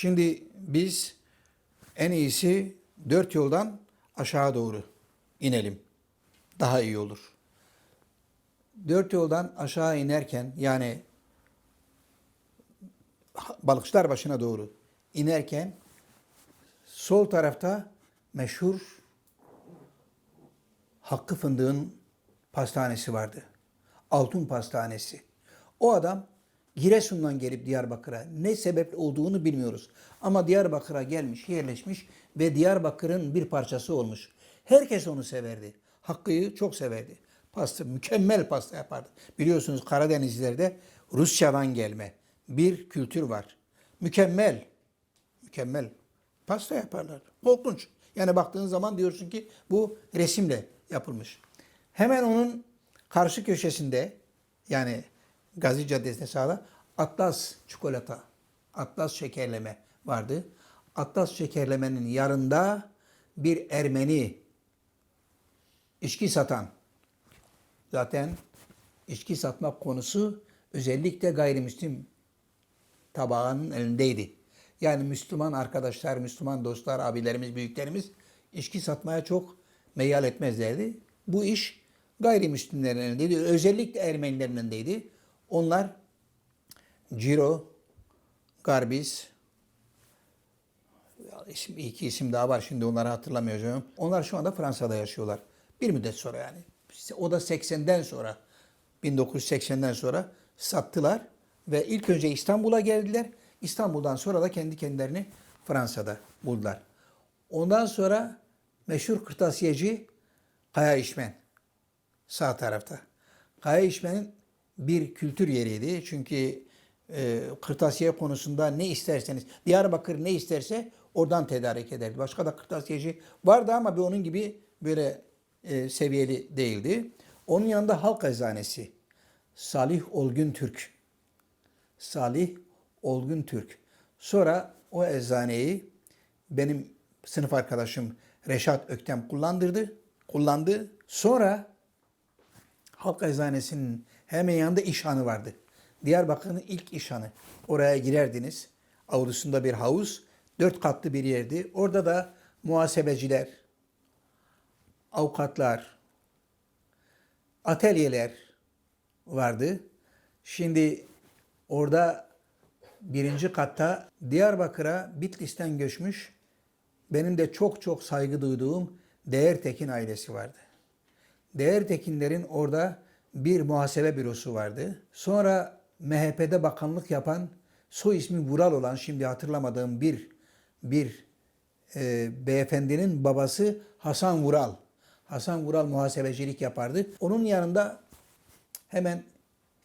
Şimdi biz en iyisi dört yoldan aşağı doğru inelim. Daha iyi olur. Dört yoldan aşağı inerken yani balıkçılar başına doğru inerken sol tarafta meşhur Hakkı Fındık'ın pastanesi vardı. Altun Pastanesi. O adam Giresun'dan gelip Diyarbakır'a ne sebeple olduğunu bilmiyoruz. Ama Diyarbakır'a gelmiş, yerleşmiş ve Diyarbakır'ın bir parçası olmuş. Herkes onu severdi. Hakkı'yı çok severdi. Pasta, mükemmel pasta yapardı. Biliyorsunuz Karadenizlerde Rusya'dan gelme bir kültür var. Mükemmel, mükemmel pasta yaparlar. Korkunç. Yani baktığın zaman diyorsun ki bu resimle yapılmış. Hemen onun karşı köşesinde yani Gazi Caddesi'ne sağda Atlas çikolata, Atlas şekerleme vardı. Atlas şekerlemenin yanında bir Ermeni içki satan zaten içki satmak konusu özellikle gayrimüslim tabağının elindeydi. Yani Müslüman arkadaşlar, Müslüman dostlar, abilerimiz, büyüklerimiz içki satmaya çok meyal etmezlerdi. Bu iş gayrimüslimlerin elindeydi. Özellikle Ermenilerin elindeydi. Onlar Ciro, Garbis, iki isim daha var şimdi onları hatırlamıyorum. Onlar şu anda Fransa'da yaşıyorlar. Bir müddet sonra yani. O da 80'den sonra, 1980'den sonra sattılar ve ilk önce İstanbul'a geldiler. İstanbul'dan sonra da kendi kendilerini Fransa'da buldular. Ondan sonra meşhur kırtasiyeci Kaya İşmen sağ tarafta. Kaya İşmen'in bir kültür yeriydi. Çünkü e, kırtasiye konusunda ne isterseniz, Diyarbakır ne isterse oradan tedarik ederdi. Başka da kırtasiyeci vardı ama bir onun gibi böyle e, seviyeli değildi. Onun yanında halk eczanesi. Salih Olgun Türk. Salih Olgun Türk. Sonra o eczaneyi benim sınıf arkadaşım Reşat Öktem kullandırdı. Kullandı. Sonra Halk Eczanesi'nin hemen yanında işhanı vardı. Diyarbakır'ın ilk işhanı. Oraya girerdiniz. Avlusunda bir havuz. Dört katlı bir yerdi. Orada da muhasebeciler, avukatlar, atölyeler vardı. Şimdi orada birinci katta Diyarbakır'a Bitlis'ten göçmüş benim de çok çok saygı duyduğum Değertekin ailesi vardı. Değertekinlerin orada bir muhasebe bürosu vardı. Sonra MHP'de bakanlık yapan soy ismi Vural olan şimdi hatırlamadığım bir bir e, beyefendinin babası Hasan Vural. Hasan Vural muhasebecilik yapardı. Onun yanında hemen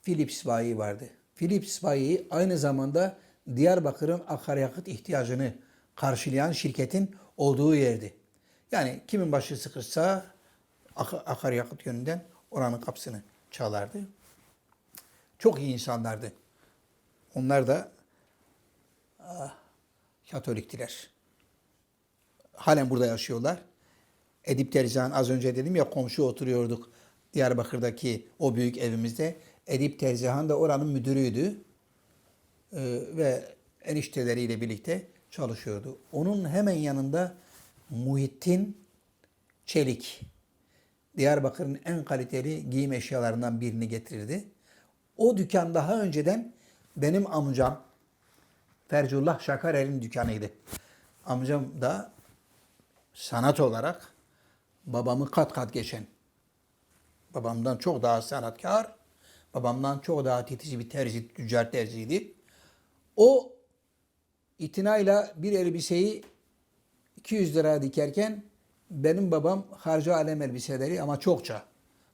Philips bayi vardı. Philips bayi aynı zamanda Diyarbakır'ın akaryakıt ihtiyacını karşılayan şirketin olduğu yerdi. Yani kimin başı sıkışsa ak- akaryakıt yönünden oranın kapısını çalardı. Çok iyi insanlardı. Onlar da ah, Katoliktiler. Halen burada yaşıyorlar. Edip Terzihan az önce dedim ya komşu oturuyorduk Diyarbakır'daki o büyük evimizde. Edip Terzihan da oranın müdürüydü. Ee, ve enişteleriyle birlikte çalışıyordu. Onun hemen yanında Muhittin Çelik. Diyarbakır'ın en kaliteli giyim eşyalarından birini getirdi. O dükkan daha önceden benim amcam Fercullah Şakarer'in dükkanıydı. Amcam da sanat olarak babamı kat kat geçen, babamdan çok daha sanatkar, babamdan çok daha titiz bir terzi, tüccar terziydi. O itinayla bir elbiseyi 200 liraya dikerken benim babam harcı alem elbiseleri ama çokça.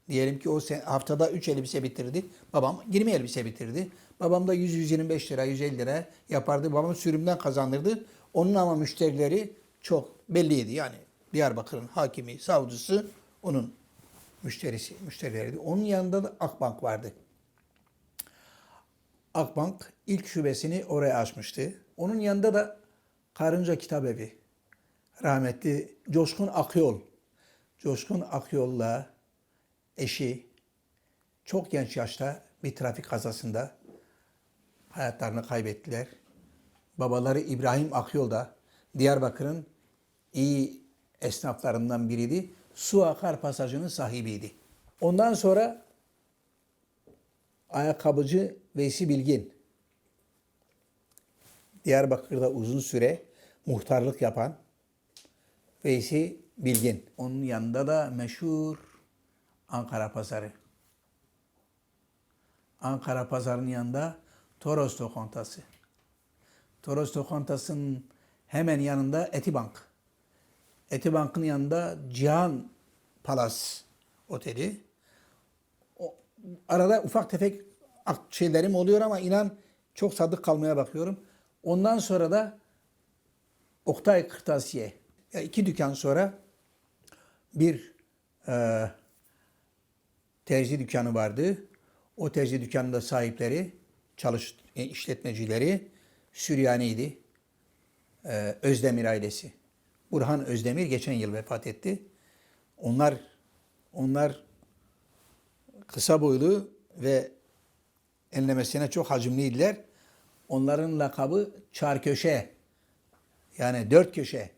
Diyelim ki o haftada 3 elbise bitirdi. Babam 20 elbise bitirdi. Babam da 100-125 lira, 150 lira yapardı. Babam sürümden kazanırdı. Onun ama müşterileri çok belliydi. Yani Diyarbakır'ın hakimi, savcısı onun müşterisi, müşterileriydi. Onun yanında da Akbank vardı. Akbank ilk şubesini oraya açmıştı. Onun yanında da Karınca Kitap Evi. Rahmetli Coşkun Akyol. Coşkun Akyol'la eşi çok genç yaşta bir trafik kazasında hayatlarını kaybettiler. Babaları İbrahim Akyol da Diyarbakır'ın iyi esnaflarından biriydi. Su akar pasajının sahibiydi. Ondan sonra ayakkabıcı Veysi Bilgin. Diyarbakır'da uzun süre muhtarlık yapan Veysi Bilgin. Onun yanında da meşhur Ankara Pazarı. Ankara Pazarı'nın yanında Toros Lokantası. Toros Lokantası'nın hemen yanında Etibank. Etibank'ın yanında Cihan Palas Oteli. O, arada ufak tefek şeylerim oluyor ama inan çok sadık kalmaya bakıyorum. Ondan sonra da Oktay Kırtasiye. Ya iki dükkan sonra bir e, terzi dükkanı vardı. O terzi dükkanında sahipleri, çalış e, işletmecileri Süryaniydi. Ee, Özdemir ailesi. Burhan Özdemir geçen yıl vefat etti. Onlar onlar kısa boylu ve enlemesine çok hacimliydiler. Onların lakabı Çarköşe. Yani dört köşe.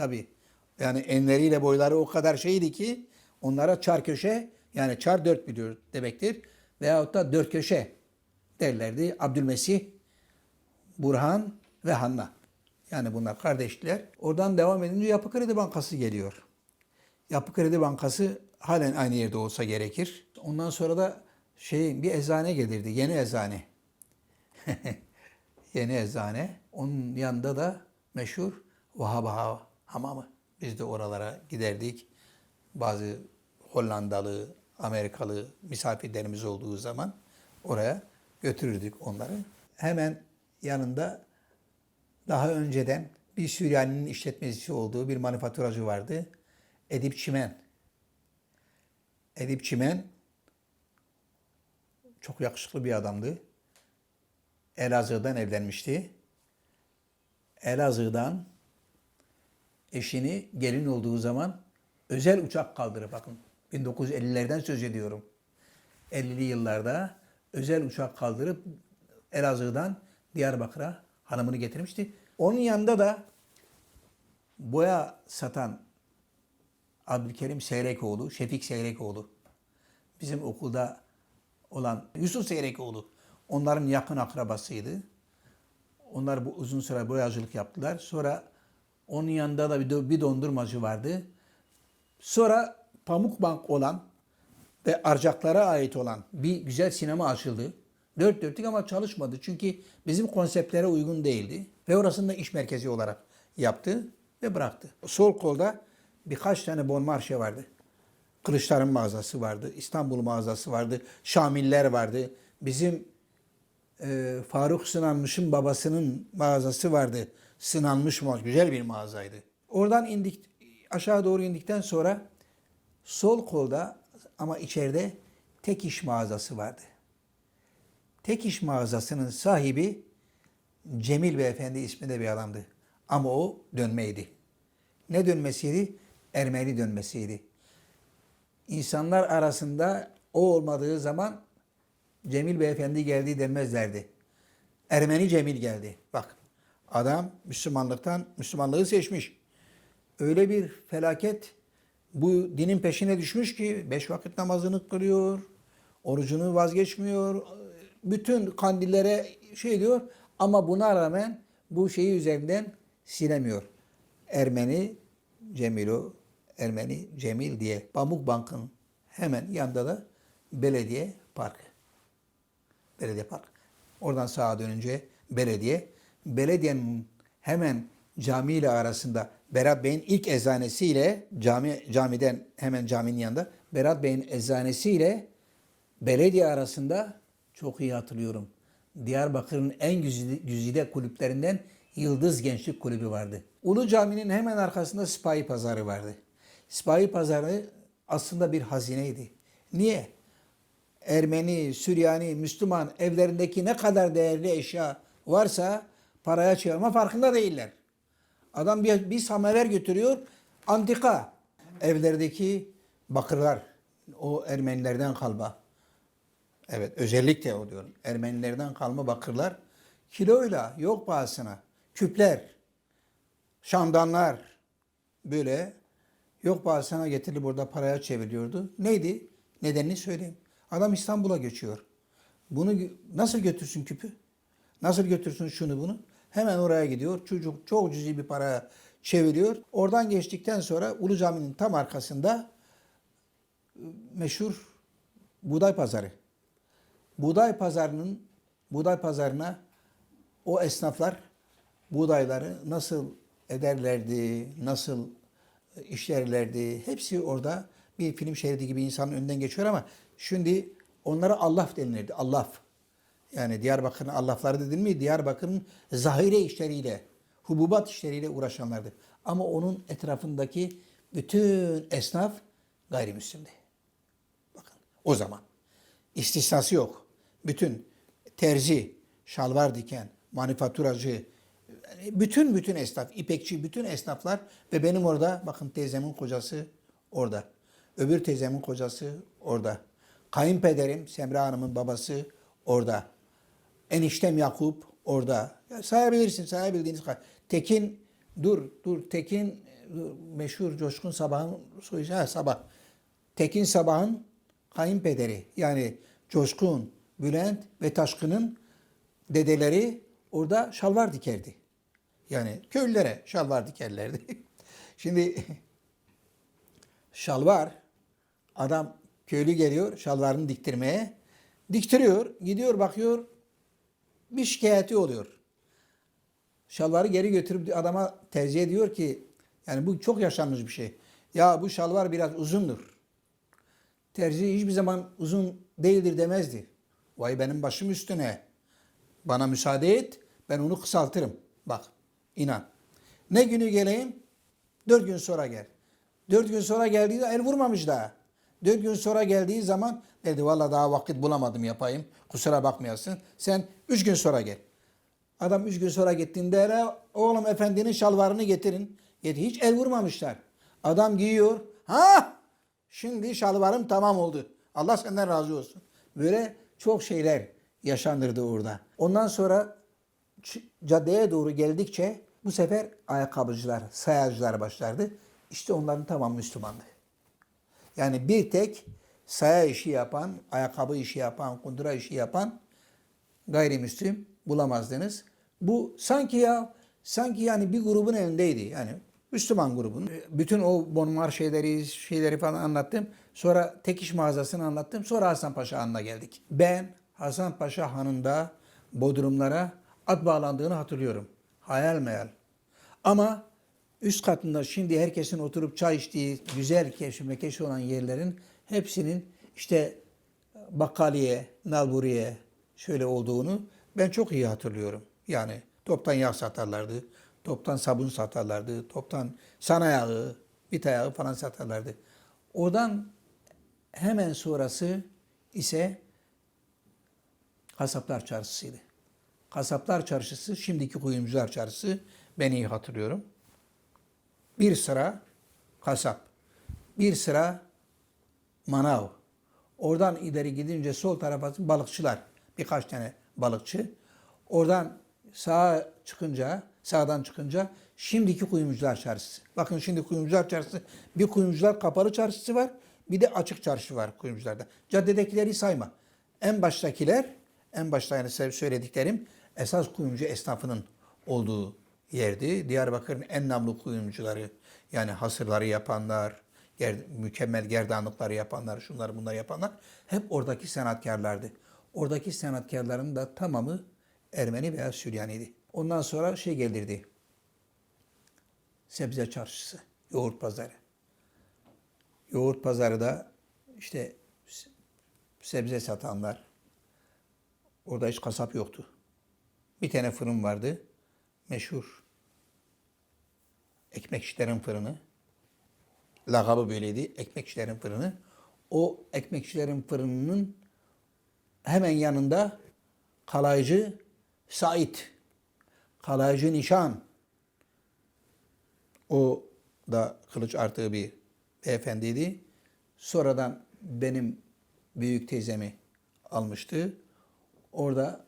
Tabi. Yani enleriyle boyları o kadar şeydi ki onlara çar köşe yani çar dört biliyor demektir. Veyahut da dört köşe derlerdi. Abdülmesih, Burhan ve Hanna. Yani bunlar kardeşler. Oradan devam edince Yapı Kredi Bankası geliyor. Yapı Kredi Bankası halen aynı yerde olsa gerekir. Ondan sonra da şey bir eczane gelirdi. Yeni eczane. Yeni eczane. Onun yanında da meşhur Vahab Ağa hamamı. Biz de oralara giderdik. Bazı Hollandalı, Amerikalı misafirlerimiz olduğu zaman oraya götürürdük onları. Hemen yanında daha önceden bir Süryani'nin işletmecisi olduğu bir manifaturacı vardı. Edip Çimen. Edip Çimen çok yakışıklı bir adamdı. Elazığ'dan evlenmişti. Elazığ'dan eşini gelin olduğu zaman özel uçak kaldırıp bakın 1950'lerden söz ediyorum. 50'li yıllarda özel uçak kaldırıp Elazığ'dan Diyarbakır'a hanımını getirmişti. Onun yanında da boya satan Abdülkerim Seyrekoğlu, Şefik Seyrekoğlu. Bizim okulda olan Yusuf Seyrekoğlu. Onların yakın akrabasıydı. Onlar bu uzun süre boyacılık yaptılar. Sonra onun yanında da bir, bir dondurmacı vardı. Sonra Pamukbank olan ve Arcaklara ait olan bir güzel sinema açıldı. Dört dörtlük ama çalışmadı. Çünkü bizim konseptlere uygun değildi. Ve orasını da iş merkezi olarak yaptı ve bıraktı. Sol kolda birkaç tane bon marşe vardı. Kılıçların mağazası vardı, İstanbul mağazası vardı, Şamiller vardı. Bizim e, Faruk Sınanmış'ın babasının mağazası vardı. Sınanmış mağaza, güzel bir mağazaydı. Oradan indik, aşağı doğru indikten sonra sol kolda ama içeride tek iş mağazası vardı. Tek iş mağazasının sahibi Cemil Beyefendi isminde bir adamdı. Ama o dönmeydi. Ne dönmesiydi? Ermeni dönmesiydi. İnsanlar arasında o olmadığı zaman Cemil Beyefendi geldi denmezlerdi. Ermeni Cemil geldi. Bak adam Müslümanlıktan Müslümanlığı seçmiş. Öyle bir felaket bu dinin peşine düşmüş ki beş vakit namazını kılıyor, orucunu vazgeçmiyor, bütün kandillere şey diyor ama buna rağmen bu şeyi üzerinden silemiyor. Ermeni Cemilo, Ermeni Cemil diye Pamuk Bank'ın hemen yanında da belediye parkı. Belediye park. Oradan sağa dönünce belediye. Belediyenin hemen cami ile arasında Berat Bey'in ilk eczanesiyle cami camiden hemen caminin yanında Berat Bey'in eczanesiyle belediye arasında çok iyi hatırlıyorum. Diyarbakır'ın en güzide, kulüplerinden Yıldız Gençlik Kulübü vardı. Ulu Cami'nin hemen arkasında Sipahi Pazarı vardı. Sipahi Pazarı aslında bir hazineydi. Niye? Ermeni, Süryani, Müslüman evlerindeki ne kadar değerli eşya varsa paraya çevirme farkında değiller. Adam bir, bir samever götürüyor, antika. Evlerdeki bakırlar, o Ermenilerden kalma. Evet, özellikle o diyorum. Ermenilerden kalma bakırlar kiloyla, yok pahasına küpler, şamdanlar böyle yok bazı sana getirili burada paraya çeviriyordu. Neydi? Nedenini söyleyeyim. Adam İstanbul'a geçiyor. Bunu nasıl götürsün küpü? Nasıl götürsün şunu bunu? Hemen oraya gidiyor. Çocuk çok cüzi bir paraya çeviriyor. Oradan geçtikten sonra Ulu Cami'nin tam arkasında e, meşhur buğday pazarı. Buğday pazarının buğday pazarına o esnaflar buğdayları nasıl ederlerdi, nasıl işlerlerdi. Hepsi orada bir film şeridi gibi insanın önünden geçiyor ama şimdi onlara Allah denilirdi. Allah. Yani Diyarbakır'ın Allah'ları dedin mi? Diyarbakır'ın zahire işleriyle, hububat işleriyle uğraşanlardı. Ama onun etrafındaki bütün esnaf gayrimüslimdi. Bakın o zaman. istisnası yok. Bütün terzi, şalvar diken, manifaturacı, bütün bütün esnaf, ipekçi bütün esnaflar ve benim orada bakın teyzemin kocası orada. Öbür teyzemin kocası orada. Kayınpederim Semra Hanım'ın babası orada. Eniştem Yakup orada. Ya sayabilirsin sayabildiğiniz kadar. Tekin dur dur Tekin dur, meşhur Coşkun Sabah'ın ha, Sabah. Tekin Sabah'ın kayınpederi yani Coşkun, Bülent ve Taşkın'ın dedeleri orada şalvar dikerdi. Yani köylülere şalvar dikerlerdi. Şimdi şalvar adam köylü geliyor şalvarını diktirmeye. Diktiriyor, gidiyor bakıyor bir şikayeti oluyor. Şalvarı geri götürüp adama tercih ediyor ki yani bu çok yaşanmış bir şey. Ya bu şalvar biraz uzundur. Terzi hiçbir zaman uzun değildir demezdi. Vay benim başım üstüne. Bana müsaade et ben onu kısaltırım. Bak inan. Ne günü geleyim? Dört gün sonra gel. Dört gün sonra geldiği el vurmamış daha. Dört gün sonra geldiği zaman dedi valla daha vakit bulamadım yapayım. Kusura bakmayasın. Sen üç gün sonra gel. Adam üç gün sonra gittiğinde hele oğlum efendinin şalvarını getirin. Getir. Hiç el vurmamışlar. Adam giyiyor. Ha! Şimdi şalvarım tamam oldu. Allah senden razı olsun. Böyle çok şeyler yaşanırdı orada. Ondan sonra caddeye doğru geldikçe bu sefer ayakkabıcılar, sayacılar başlardı. İşte onların tamamı Müslümandı. Yani bir tek saya işi yapan, ayakkabı işi yapan, kundura işi yapan gayrimüslim bulamazdınız. Bu sanki ya sanki yani bir grubun elindeydi. Yani Müslüman grubun. Bütün o bonmar şeyleri, şeyleri falan anlattım. Sonra tek iş mağazasını anlattım. Sonra Hasan Paşa Hanı'na geldik. Ben Hasan Paşa Hanı'nda Bodrumlara at bağlandığını hatırlıyorum. Hayal meyal. Ama üst katında şimdi herkesin oturup çay içtiği güzel keşif olan yerlerin hepsinin işte bakkaliye, nalburiye şöyle olduğunu ben çok iyi hatırlıyorum. Yani toptan yağ satarlardı, toptan sabun satarlardı, toptan sana yağı, bit ayağı falan satarlardı. Oradan hemen sonrası ise Kasaplar Çarşısı'ydı. Kasaplar Çarşısı, şimdiki Kuyumcular Çarşısı ben iyi hatırlıyorum. Bir sıra kasap, bir sıra manav. Oradan ileri gidince sol tarafa balıkçılar, birkaç tane balıkçı. Oradan sağa çıkınca, sağdan çıkınca şimdiki Kuyumcular Çarşısı. Bakın şimdi Kuyumcular Çarşısı, bir Kuyumcular Kapalı Çarşısı var, bir de açık çarşı var Kuyumcularda. Caddedekileri sayma. En baştakiler, en başta yani söylediklerim esas kuyumcu esnafının olduğu yerdi. Diyarbakır'ın en namlu kuyumcuları yani hasırları yapanlar, ger- mükemmel gerdanlıkları yapanlar, şunları bunları yapanlar hep oradaki sanatkarlardı. Oradaki sanatkarların da tamamı Ermeni veya Süryaniydi. Ondan sonra şey gelirdi. Sebze çarşısı, yoğurt pazarı. Yoğurt pazarı da işte sebze satanlar. Orada hiç kasap yoktu. Bir tane fırın vardı. Meşhur. Ekmekçilerin fırını. Lakabı böyleydi. Ekmekçilerin fırını. O ekmekçilerin fırınının hemen yanında kalaycı Sait. Kalaycı Nişan. O da kılıç artığı bir beyefendiydi. Sonradan benim büyük teyzemi almıştı. Orada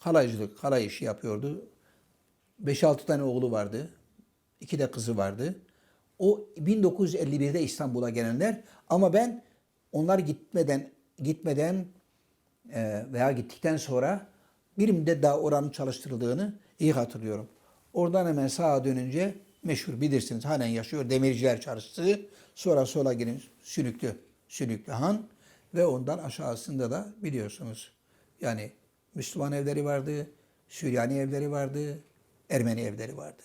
kalaycılık, kalay işi yapıyordu. 5-6 tane oğlu vardı. iki de kızı vardı. O 1951'de İstanbul'a gelenler ama ben onlar gitmeden gitmeden e, veya gittikten sonra bir müddet daha oranın çalıştırıldığını iyi hatırlıyorum. Oradan hemen sağa dönünce meşhur bilirsiniz halen yaşıyor Demirciler Çarşısı. Sonra sola girin Sülüklü, Sülüklü Han ve ondan aşağısında da biliyorsunuz yani Müslüman evleri vardı, Süryani evleri vardı, Ermeni evleri vardı.